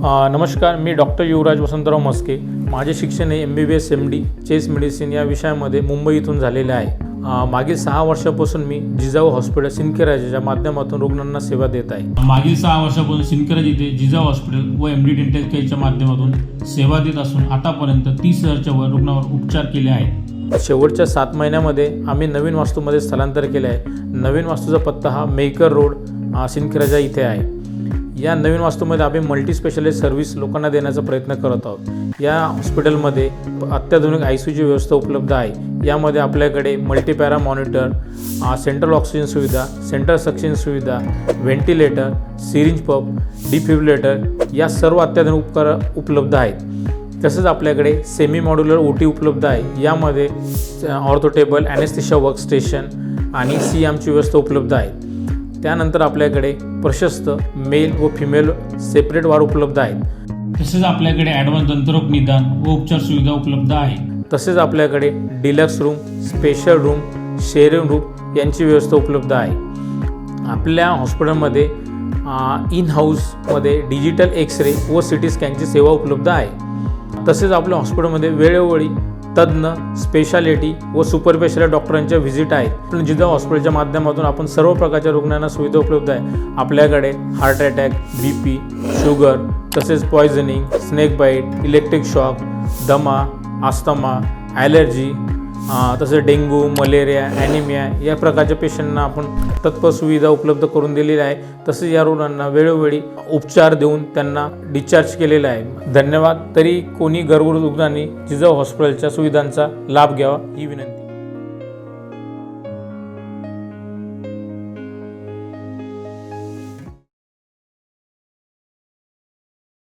नमस्कार मी डॉक्टर युवराज वसंतराव मस्के. माझे शिक्षण हे M B B S M D chest medicine या विषयामध्ये मुंबई इथून झालेले आहे. मागील सहा वर्षापासून मी जिजाऊ हॉस्पिटल सिंदखेडराजाच्या माध्यमातून रुग्णांना सेवा देत आहे. मागील सहा वर्षापासून सिंदखेड येथे जिजाऊ हॉस्पिटल व एम डी डेंटल केअरच्या माध्यमातून सेवा देत असून आतापर्यंत तीस हजारच्या वर रुग्णावर उपचार केले आहेत. शेवटच्या सात महिन्यामध्ये आम्ही नवीन वास्तूमध्ये स्थलांतर केले आहे. नवीन वास्तूचा पत्ता हा मेकर रोड अ, सिंदखेडराजा इथे आहे. या नवीन वास्तूमध्ये आम्ही मल्टी स्पेशालिस्ट सर्व्हिस लोकांना देण्याचा प्रयत्न करत आहोत. या हॉस्पिटलमध्ये अत्याधुनिक आय सी व्यवस्था उपलब्ध आहे. यामध्ये आपल्याकडे मल्टीपॅरा मॉनिटर सेंट्रल ऑक्सिजन सुविधा सेंट्रल सक्शन सुविधा व्हेंटिलेटर सिरिंज पंप डिफिब्युलेटर या सर्व अत्याधुनिक उपकर उपलब्ध आहेत. तसंच आपल्याकडे सेमी मॉड्युलर ओ टी उपलब्ध आहे. यामध्ये ऑर्थोटेबल ॲनेस्थिशा वर्कस्टेशन आणि सी आमची व्यवस्था उपलब्ध आहे. त्यानंतर आपल्याकडे प्रशस्त मेल व फिमेल सेपरेट वार उपलब्ध आहेत. तसेच आपल्याकडे ॲडव्हान्स दंतरोग निदान व उपचार सुविधा उपलब्ध आहे तसेच आपल्याकडे deluxe room special room sharing room यांची व्यवस्था उपलब्ध आहे. आपल्या हॉस्पिटलमध्ये इन हाऊसमध्ये डिजिटल एक्स रे व सी टी स्कॅनची सेवा उपलब्ध आहे. तसेच आपल्या हॉस्पिटलमध्ये वेळोवेळी तज्ज्ञ स्पेशालिटी व सुपर डॉक्टरांच्या व्हिजिट आहेत. पण जिजाऊ हॉस्पिटलच्या माध्यमातून आपण सर्व प्रकारच्या रुग्णांना सुविधा उपलब्ध आहे. आपल्याकडे heart attack B P sugar तसेच poisoning snake bite electric shock दमा आस्तमा ॲलर्जी तसेच डेंग्यू मलेरिया ॲनिमिया या प्रकारच्या पेशंटना आपण तत्पर सुविधा उपलब्ध करून दिलेल्या आहे तसेच या रुग्णांना वेळोवेळी उपचार देऊन त्यांना डिस्चार्ज केलेला आहे. धन्यवाद. तरी कोणी गरजू रुग्णांनी जिजाऊ हॉस्पिटलच्या सुविधांचा लाभ घ्यावा ही विनंती.